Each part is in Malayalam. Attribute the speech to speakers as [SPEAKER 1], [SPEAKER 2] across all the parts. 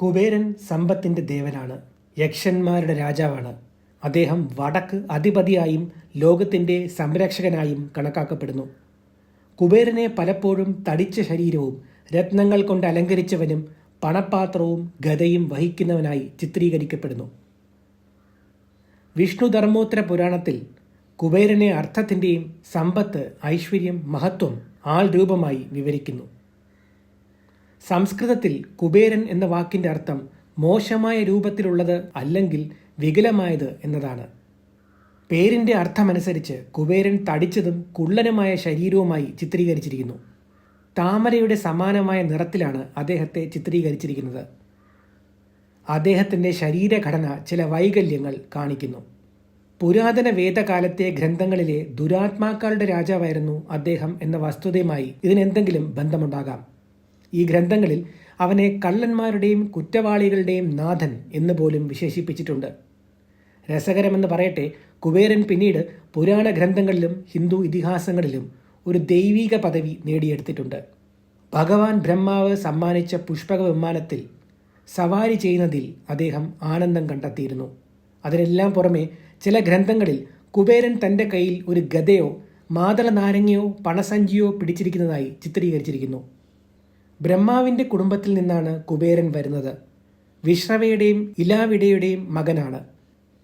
[SPEAKER 1] കുബേരൻ സമ്പത്തിന്റെ ദേവനാണ്. യക്ഷന്മാരുടെ രാജാവാണ്. അദ്ദേഹം വടക്ക് അധിപതിയായും ലോകത്തിന്റെ സംരക്ഷകനായും കണക്കാക്കപ്പെടുന്നു. കുബേരനെ പലപ്പോഴും തടിച്ച ശരീരവും രത്നങ്ങൾ കൊണ്ട് അലങ്കരിച്ചവനും പണപാത്രവും ഗതയും വഹിക്കുന്നവനായി ചിത്രീകരിക്കപ്പെടുന്നു. വിഷ്ണുധർമ്മോത്തര പുരാണത്തിൽ കുബേരനെ അർത്ഥത്തിന്റെയും സമ്പത്ത് ഐശ്വര്യം മഹത്വം ആൾ രൂപമായി വിവരിക്കുന്നു. സംസ്കൃതത്തിൽ കുബേരൻ എന്ന വാക്കിന്റെ അർത്ഥം മോശമായ രൂപത്തിലുള്ളത് അല്ലെങ്കിൽ വികലമായത് എന്നതാണ്. പേരിന്റെ അർത്ഥമനുസരിച്ച് കുബേരൻ തടിച്ചതും കുള്ളനുമായ ശരീരവുമായി ചിത്രീകരിച്ചിരിക്കുന്നു. താമരയുടെ സമാനമായ നിറത്തിലാണ് അദ്ദേഹത്തെ ചിത്രീകരിച്ചിരിക്കുന്നത്. അദ്ദേഹത്തിന്റെ ശരീരഘടന ചില വൈകല്യങ്ങൾ കാണിക്കുന്നു. പുരാതന വേദകാലത്തെ ഗ്രന്ഥങ്ങളിലെ ദുരാത്മാക്കളുടെ രാജാവായിരുന്നു അദ്ദേഹം എന്ന വസ്തുതയുമായി ഇതിനെന്തെങ്കിലും ബന്ധമുണ്ടാകാം. ഈ ഗ്രന്ഥങ്ങളിൽ അവനെ കള്ളന്മാരുടെയും കുറ്റവാളികളുടെയും നാഥൻ എന്ന് പോലും വിശേഷിപ്പിച്ചിട്ടുണ്ട്. രസകരമെന്ന് പറയട്ടെ കുബേരൻ പിന്നീട് പുരാണ ഗ്രന്ഥങ്ങളിലും ഹിന്ദു ഇതിഹാസങ്ങളിലും ഒരു ദൈവീക പദവി നേടിയെടുത്തിട്ടുണ്ട്. ഭഗവാൻ ബ്രഹ്മാവ് സമ്മാനിച്ച പുഷ്പക വിമാനത്തിൽ സവാരി ചെയ്യുന്നതിൽ അദ്ദേഹം ആനന്ദം കണ്ടെത്തിയിരുന്നു. അതിനെല്ലാം പുറമെ ചില ഗ്രന്ഥങ്ങളിൽ കുബേരൻ തന്റെ കയ്യിൽ ഒരു ഗതയോ മാതള നാരങ്ങയോ പണസഞ്ചിയോ പിടിച്ചിരിക്കുന്നതായി ചിത്രീകരിച്ചിരിക്കുന്നു. ബ്രഹ്മാവിന്റെ കുടുംബത്തിൽ നിന്നാണ് കുബേരൻ വരുന്നത്. വിശ്രവയുടെയും ഇലാവിടയുടെയും മകനാണ്.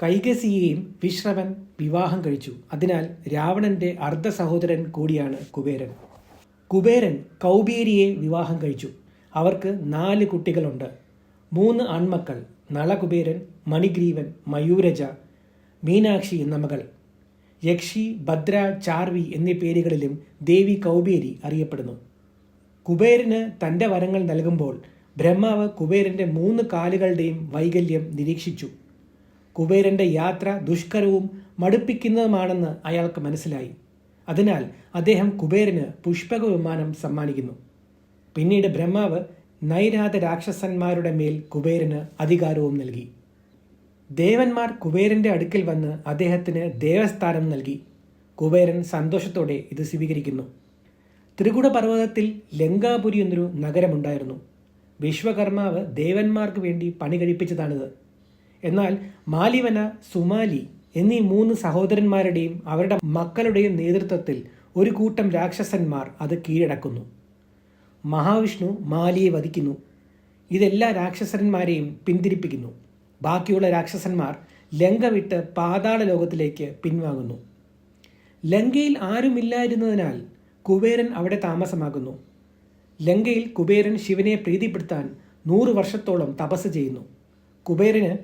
[SPEAKER 1] കൈകസിയെയും വിശ്രവൻ വിവാഹം കഴിച്ചു. അതിനാൽ രാവണന്റെ അർദ്ധ സഹോദരൻ കൂടിയാണ് കുബേരൻ. കുബേരൻ കൗബേരിയെ വിവാഹം കഴിച്ചു. അവർക്ക് നാല് കുട്ടികളുണ്ട്. മൂന്ന് ആൺമക്കൾ നളകുബേരൻ മണിഗ്രീവൻ മയൂരജ മീനാക്ഷി എന്ന മകൾ. യക്ഷി ഭദ്ര ചാർവി എന്നീ പേരുകളിലും ദേവി കൗബേരി അറിയപ്പെടുന്നു. കുബേരന് തന്റെ വരങ്ങൾ നൽകുമ്പോൾ ബ്രഹ്മാവ് കുബേരന്റെ മൂന്ന് കാലുകളുടെയും വൈകല്യം നിരീക്ഷിച്ചു. കുബേരന്റെ യാത്ര ദുഷ്കരവും മടുപ്പിക്കുന്നതുമാണെന്ന് അയാൾക്ക് മനസ്സിലായി. അതിനാൽ അദ്ദേഹം കുബേരന് പുഷ്പക വിമാനം സമ്മാനിക്കുന്നു. പിന്നീട് ബ്രഹ്മാവ് നൈരാത രാക്ഷസന്മാരുടെ മേൽ കുബേരന് അധികാരവും നൽകി. ദേവന്മാർ കുബേരന്റെ അടുക്കൽ വന്ന് അദ്ദേഹത്തിന് ദേവസ്ഥാനം നൽകി. കുബേരൻ സന്തോഷത്തോടെ ഇത് സ്വീകരിക്കുന്നു. ത്രികുട പർവതത്തിൽ ലങ്കാപുരി എന്നൊരു നഗരമുണ്ടായിരുന്നു. വിശ്വകർമാവ് ദേവന്മാർക്ക് വേണ്ടി പണി കഴിപ്പിച്ചതാണിത്. എന്നാൽ മാലിവന സുമാലി എന്നീ മൂന്ന് സഹോദരന്മാരുടെയും അവരുടെ മക്കളുടെയും നേതൃത്വത്തിൽ ഒരു കൂട്ടം രാക്ഷസന്മാർ അത് കീഴടക്കുന്നു. മഹാവിഷ്ണു മാലിയെ വധിക്കുന്നു. ഇതെല്ലാ രാക്ഷസന്മാരെയും പിന്തിരിപ്പിക്കുന്നു. ബാക്കിയുള്ള രാക്ഷസന്മാർ ലങ്ക വിട്ട് പാതാള ലോകത്തിലേക്ക് പിൻവാങ്ങുന്നു. ലങ്കയിൽ ആരുമില്ലായിരുന്നതിനാൽ കുബേരൻ അവിടെ താമസമാകുന്നു. ലങ്കയിൽ കുബേരൻ ശിവനെ പ്രീതിപ്പെടുത്താൻ നൂറു വർഷത്തോളം തപസ് ചെയ്യുന്നു. കുബേരന്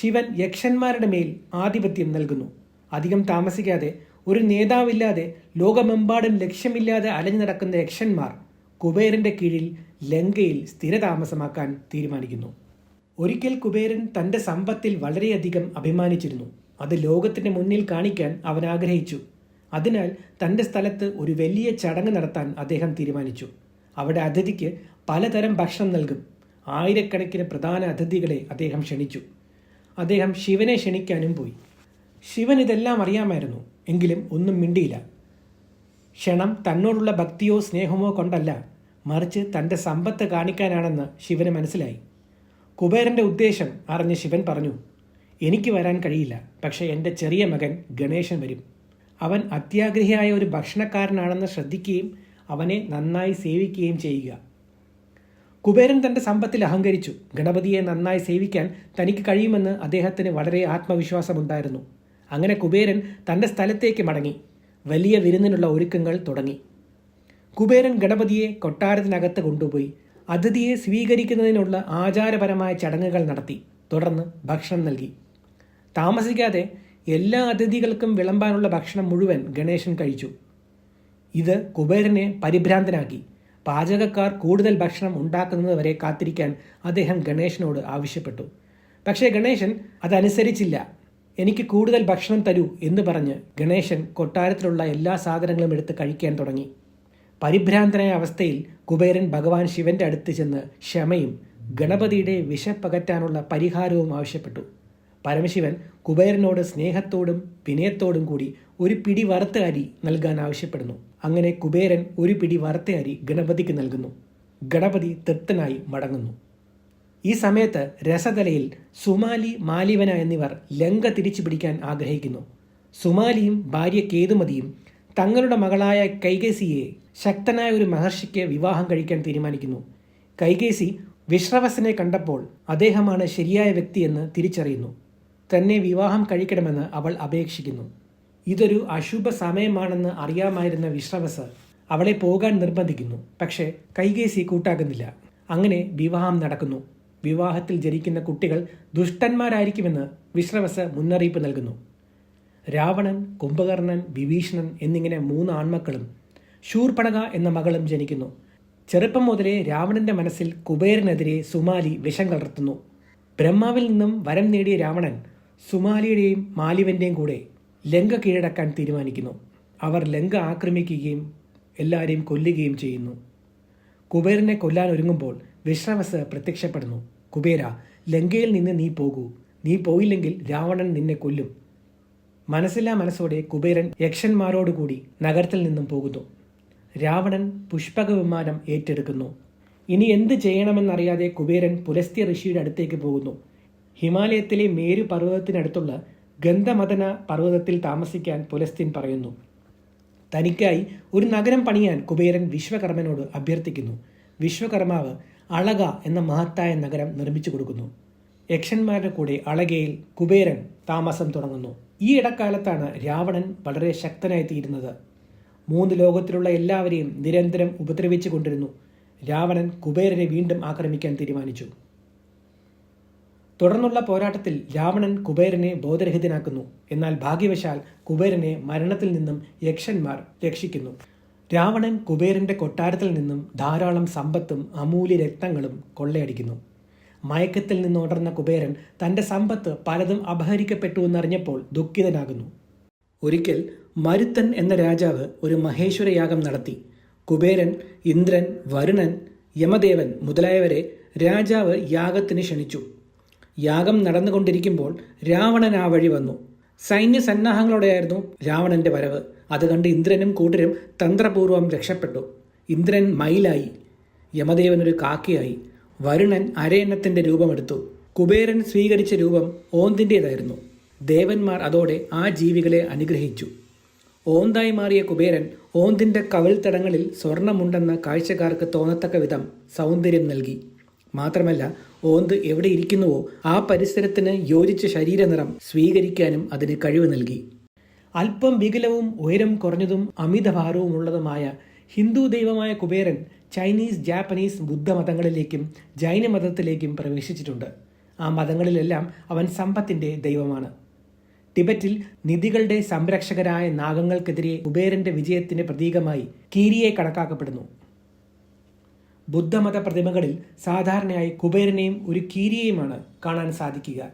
[SPEAKER 1] ശിവൻ യക്ഷന്മാരുടെ മേൽ ആധിപത്യം നൽകുന്നു. അധികം താമസിക്കാതെ ഒരു നേതാവില്ലാതെ ലോകമെമ്പാടും ലക്ഷ്യമില്ലാതെ അലഞ്ഞു നടക്കുന്ന യക്ഷന്മാർ കുബേരന്റെ കീഴിൽ ലങ്കയിൽ സ്ഥിരതാമസമാക്കാൻ തീരുമാനിക്കുന്നു. ഒരിക്കൽ കുബേരൻ തന്റെ സമ്പത്തിൽ വളരെയധികം അഭിമാനിച്ചിരുന്നു. അത് ലോകത്തിന്റെ മുന്നിൽ കാണിക്കാൻ അവൻ ആഗ്രഹിച്ചു. അതിനാൽ തന്റെ സ്ഥലത്ത് ഒരു വലിയ ചടങ്ങ് നടത്താൻ അദ്ദേഹം തീരുമാനിച്ചു. അവിടെ അതിഥിക്ക് പലതരം ഭക്ഷണം നൽകും. ആയിരക്കണക്കിന് പ്രധാന അതിഥികളെ അദ്ദേഹം ക്ഷണിച്ചു. അദ്ദേഹം ശിവനെ ക്ഷണിക്കാനും പോയി. ശിവൻ ഇതെല്ലാം അറിയാമായിരുന്നു എങ്കിലും ഒന്നും മിണ്ടിയില്ല. ക്ഷണം തന്നോടുള്ള ഭക്തിയോ സ്നേഹമോ കൊണ്ടല്ല മറിച്ച് തന്റെ സമ്പത്ത് കാണിക്കാനാണെന്ന് ശിവന് മനസ്സിലായി. കുബേരന്റെ ഉദ്ദേശം അറിഞ്ഞ് ശിവൻ പറഞ്ഞു എനിക്ക് വരാൻ കഴിയില്ല പക്ഷേ എന്റെ ചെറിയ മകൻ ഗണേശൻ വരും. അവൻ അത്യാഗ്രഹിയായ ഒരു ഭക്ഷണക്കാരനാണെന്ന് ശ്രദ്ധിക്കുകയും അവനെ നന്നായി സേവിക്കുകയും ചെയ്യുക. കുബേരൻ തന്റെ സമ്പത്തിൽ അഹങ്കരിച്ചു. ഗണപതിയെ നന്നായി സേവിക്കാൻ തനിക്ക് കഴിയുമെന്ന് അദ്ദേഹത്തിന് വളരെ ആത്മവിശ്വാസമുണ്ടായിരുന്നു. അങ്ങനെ കുബേരൻ തന്റെ സ്ഥലത്തേക്ക് മടങ്ങി. വലിയ വിരുന്നിനുള്ള ഒരുക്കങ്ങൾ തുടങ്ങി. കുബേരൻ ഗണപതിയെ കൊട്ടാരത്തിനകത്ത് കൊണ്ടുപോയി. അതിഥിയെ സ്വീകരിക്കുന്നതിനുള്ള ആചാരപരമായ ചടങ്ങുകൾ നടത്തി. തുടർന്ന് ഭക്ഷണം നൽകി. താമസിക്കാതെ എല്ലാ അതിഥികൾക്കും വിളമ്പാനുള്ള ഭക്ഷണം മുഴുവൻ ഗണേശൻ കഴിച്ചു. ഇത് കുബേരനെ പരിഭ്രാന്തനാക്കി. പാചകക്കാർ കൂടുതൽ ഭക്ഷണം ഉണ്ടാക്കുന്നത് വരെ കാത്തിരിക്കാൻ അദ്ദേഹം ഗണേശനോട് ആവശ്യപ്പെട്ടു. പക്ഷേ ഗണേശൻ അതനുസരിച്ചില്ല. എനിക്ക് കൂടുതൽ ഭക്ഷണം തരൂ എന്ന് പറഞ്ഞ് ഗണേശൻ കൊട്ടാരത്തിലുള്ള എല്ലാ സാധനങ്ങളും എടുത്ത് കഴിക്കാൻ തുടങ്ങി. പരിഭ്രാന്തനായ അവസ്ഥയിൽ കുബേരൻ ഭഗവാൻ ശിവന്റെ അടുത്ത് ചെന്ന് ക്ഷമയും ഗണപതിയുടെ വിശപ്പകറ്റാനുള്ള പരിഹാരവും ആവശ്യപ്പെട്ടു. പരമശിവൻ കുബേരനോട് സ്നേഹത്തോടും വിനയത്തോടും കൂടി ഒരു പിടി വറുത്ത അരി നൽകാൻ ആവശ്യപ്പെടുന്നു. അങ്ങനെ കുബേരൻ ഒരു പിടി വറുത്ത അരി ഗണപതിക്ക് നൽകുന്നു. ഗണപതി തൃപ്തനായി മടങ്ങുന്നു. ഈ സമയത്ത് രസതലയിൽ സുമാലി മാലിവന എന്നിവർ ലങ്ക തിരിച്ചു പിടിക്കാൻ ആഗ്രഹിക്കുന്നു. സുമാലിയും ഭാര്യ കേതുമതിയും തങ്ങളുടെ മകളായ കൈകേസിയെ ശക്തനായ ഒരു മഹർഷിക്ക് വിവാഹം കഴിക്കാൻ തീരുമാനിക്കുന്നു. കൈകേസി വിശ്രവസനെ കണ്ടപ്പോൾ അദ്ദേഹമാണ് ശരിയായ വ്യക്തിയെന്ന് തിരിച്ചറിയുന്നു. തന്നെ വിവാഹം കഴിക്കണമെന്ന് അവൾ അപേക്ഷിക്കുന്നു. ഇതൊരു അശുഭ സമയമാണെന്ന് അറിയാമായിരുന്ന വിശ്രവസ് അവളെ പോകാൻ നിർബന്ധിക്കുന്നു. പക്ഷേ കൈകേസി കൂട്ടാകുന്നില്ല. അങ്ങനെ വിവാഹം നടക്കുന്നു. വിവാഹത്തിൽ ജനിക്കുന്ന കുട്ടികൾ ദുഷ്ടന്മാരായിരിക്കുമെന്ന് വിശ്രവസ് മുന്നറിയിപ്പ് നൽകുന്നു. രാവണൻ കുംഭകർണൻ വിഭീഷണൻ എന്നിങ്ങനെ മൂന്ന് ആൺമക്കളും ശൂർപണക എന്ന മകളും ജനിക്കുന്നു. ചെറുപ്പം മുതലേ രാവണന്റെ മനസ്സിൽ കുബേരനെതിരെ സുമാലി വിഷം കലർത്തുന്നു. ബ്രഹ്മാവിൽ നിന്നും വരം നേടിയ രാവണൻ സുമാലിയുടെയും മാലിവന്റെയും കൂടെ ലങ്ക കീഴടക്കാൻ തീരുമാനിക്കുന്നു. അവർ ലങ്ക ആക്രമിക്കുകയും എല്ലാവരെയും കൊല്ലുകയും ചെയ്യുന്നു. കുബേരനെ കൊല്ലാൻ ഒരുങ്ങുമ്പോൾ വിശ്രവസ് പ്രത്യക്ഷപ്പെടുന്നു. കുബേര ലങ്കയിൽ നിന്ന് നീ പോകൂ. നീ പോയില്ലെങ്കിൽ രാവണൻ നിന്നെ കൊല്ലും. മനസ്സില്ലാ മനസ്സോടെ കുബേരൻ യക്ഷന്മാരോടുകൂടി നഗരത്തിൽ നിന്നും പോകുന്നു. രാവണൻ പുഷ്പക വിമാനം ഏറ്റെടുക്കുന്നു. ഇനി എന്ത് ചെയ്യണമെന്നറിയാതെ കുബേരൻ പുലസ്ത്യ ഋഷിയുടെ അടുത്തേക്ക് പോകുന്നു. ഹിമാലയത്തിലെ മേരു പർവതത്തിനടുത്തുള്ള ഗന്ധമദന പർവതത്തിൽ താമസിക്കാൻ പുലസ്തീൻ പറയുന്നു. തനിക്കായി ഒരു നഗരം പണിയാൻ കുബേരൻ വിശ്വകർമ്മനോട് അഭ്യർത്ഥിക്കുന്നു. വിശ്വകർമാവ് അളക എന്ന മഹത്തായ നഗരം നിർമ്മിച്ചു കൊടുക്കുന്നു. യക്ഷന്മാരുടെ കൂടെ അളകയിൽ കുബേരൻ താമസം തുടങ്ങുന്നു. ഈ ഇടക്കാലത്താണ് രാവണൻ വളരെ ശക്തനായി തീരുന്നത് മൂന്ന് ലോകത്തിലുള്ള എല്ലാവരെയും നിരന്തരം ഉപദ്രവിച്ചു കൊണ്ടിരുന്നു രാവണൻ കുബേരനെ വീണ്ടും ആക്രമിക്കാൻ തീരുമാനിച്ചു. തുടർന്നുള്ള പോരാട്ടത്തിൽ രാവണൻ കുബേരനെ ബോധരഹിതനാക്കുന്നു. എന്നാൽ ഭാഗ്യവശാൽ കുബേരനെ മരണത്തിൽ നിന്നും യക്ഷന്മാർ രക്ഷിക്കുന്നു. രാവണൻ കുബേരന്റെ കൊട്ടാരത്തിൽ നിന്നും ധാരാളം സമ്പത്തും അമൂല്യ രക്തങ്ങളും കൊള്ളയടിക്കുന്നു. മയക്കത്തിൽ നിന്ന് ഉണർന്ന കുബേരൻ തന്റെ സമ്പത്ത് പലതും അപഹരിക്കപ്പെട്ടു എന്നറിഞ്ഞപ്പോൾ ദുഃഖിതനാകുന്നു. ഒരിക്കൽ മരുത്തൻ എന്ന രാജാവ് ഒരു മഹേശ്വര യാഗം നടത്തി. കുബേരൻ ഇന്ദ്രൻ വരുണൻ യമദേവൻ മുതലായവരെ രാജാവ് യാഗത്തിന് ക്ഷണിച്ചു. യാഗം നടന്നുകൊണ്ടിരിക്കുമ്പോൾ രാവണൻ ആ വഴി വന്നു. സൈന്യ സന്നാഹങ്ങളോടെയായിരുന്നു രാവണന്റെ വരവ്. അത് കണ്ട് ഇന്ദ്രനും കൂട്ടരും തന്ത്രപൂർവം രക്ഷപ്പെട്ടു. ഇന്ദ്രൻ മയിലായി. യമദേവൻ ഒരു കാക്കയായി. വരുണൻ അരയന്നത്തിന്റെ രൂപമെടുത്തു. കുബേരൻ സ്വീകരിച്ച രൂപം ഓന്തിന്റേതായിരുന്നു ദേവന്മാർ അതോടെ ആ ജീവികളെ അനുഗ്രഹിച്ചു. ഓന്തായി മാറിയ കുബേരൻ ഓന്തിന്റെ കവിൾത്തടങ്ങളിൽ സ്വർണമുണ്ടെന്ന കാഴ്ചക്കാർക്ക് തോന്നത്തക്ക വിധം സൗന്ദര്യം നൽകി. മാത്രമല്ല ഓന്ത് എവിടെ ഇരിക്കുന്നുവോ ആ പരിസരത്തിന് യോജിച്ച ശരീരനിറം സ്വീകരിക്കാനും അതിന് കഴിവ് നൽകി. അല്പം വികലവും ഉയരം കുറഞ്ഞതും അമിതഭാരവുമുള്ളതുമായ ഹിന്ദു ദൈവമായ കുബേരൻ ചൈനീസ് ജാപ്പനീസ് ബുദ്ധമതങ്ങളിലേക്കും ജൈനമതത്തിലേക്കും പ്രവേശിച്ചിട്ടുണ്ട്. ആ മതങ്ങളിലെല്ലാം അവൻ സമ്പത്തിന്റെ ദൈവമാണ്. ടിബറ്റിൽ നിധികളുടെ സംരക്ഷകരായ നാഗങ്ങൾക്കെതിരെ കുബേരന്റെ വിജയത്തിന്റെ പ്രതീകമായി കീരിയെ കണക്കാക്കപ്പെടുന്നു. ബുദ്ധമത പ്രതിമകളിൽ സാധാരണയായി കുബേരനെയും ഒരു കീരിയെയുമാണ് കാണാൻ സാധിക്കുക.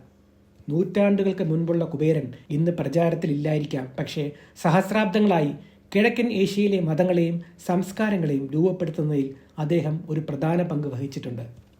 [SPEAKER 1] നൂറ്റാണ്ടുകൾക്ക് മുൻപുള്ള കുബേരൻ ഇന്ന് പ്രചാരത്തിലില്ലായിരിക്കാം പക്ഷേ സഹസ്രാബ്ദങ്ങളായി കിഴക്കൻ ഏഷ്യയിലെ മതങ്ങളെയും സംസ്കാരങ്ങളെയും രൂപപ്പെടുത്തുന്നതിൽ അദ്ദേഹം ഒരു പ്രധാന പങ്ക് വഹിച്ചിട്ടുണ്ട്.